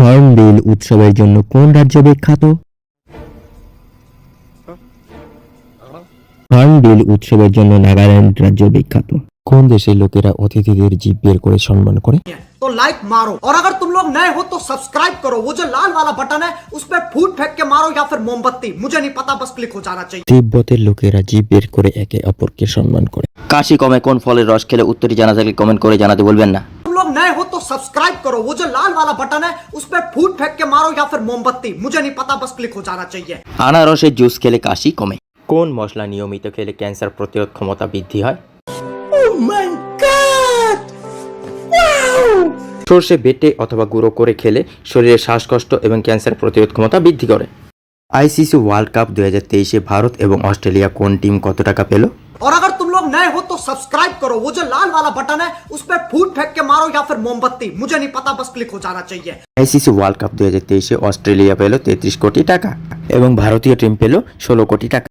hornbill উৎসবের জন্য কোন রাজ্য বিখ্যাত হর্নবিল উৎসবের জন্য নাগাল্যান্ড রাজ্য বিখ্যাত কোন দেশের লোকেরা অতিথিদের জিভ বের করে সম্মান করে तो लाइक मारो और अगर तुम लोग नए हो तो सब्सक्राइब करो वो जो लाल वाला बटन है उस पर फूट फेंक के मारो या फिर मोमबत्ती मुझे नहीं पता बस क्लिक हो जाना चाहिए তিব্বতের লোকেরা জিভ বের করে একে অপরকে সম্মান করে কাশি কমে কোন ফলের রস খেলে উত্তরটি জানা থাকলে কমেন্ট করে জানাতে বলবেন না तुम लोग नए हो तो सब्सक्राइब करो वो जो लाल वाला बटन है उस पर फूट फेंक के मारो या फिर मोमबत्ती मुझे नहीं पता बस क्लिक हो जाना चाहिए আনারসের জুস খেলে কাশি কমে কোন মশলা নিয়মিত খেলে ক্যান্সার প্রতিরোধ ক্ষমতা বৃদ্ধি হয় সর্ষে বেটে অথবা গুঁড়ো করে খেলে শরীরে শ্বাসকষ্ট এবং ক্যান্সার প্রতিরোধ ক্ষমতা বৃদ্ধি করে আইসিসি ওয়ার্ল্ড কাপ দু হাজার তেইশে ভারত এবং অস্ট্রেলিয়া কোন টিম কত টাকা পেল और अगर तुम लोग नए हो तो सब्सक्राइब करो वो जो लाल वाला बटन है उस पर फूट फेंक के मारो या फिर मोमबत्ती मुझे नहीं पता बस क्लिक हो जाना चाहिए আইসিসি ওয়ার্ল্ড কাপ দু হাজার তেইশে অস্ট্রেলিয়া পেল তেত্রিশ কোটি টাকা এবং ভারতীয় টিম পেল ষোলো কোটি টাকা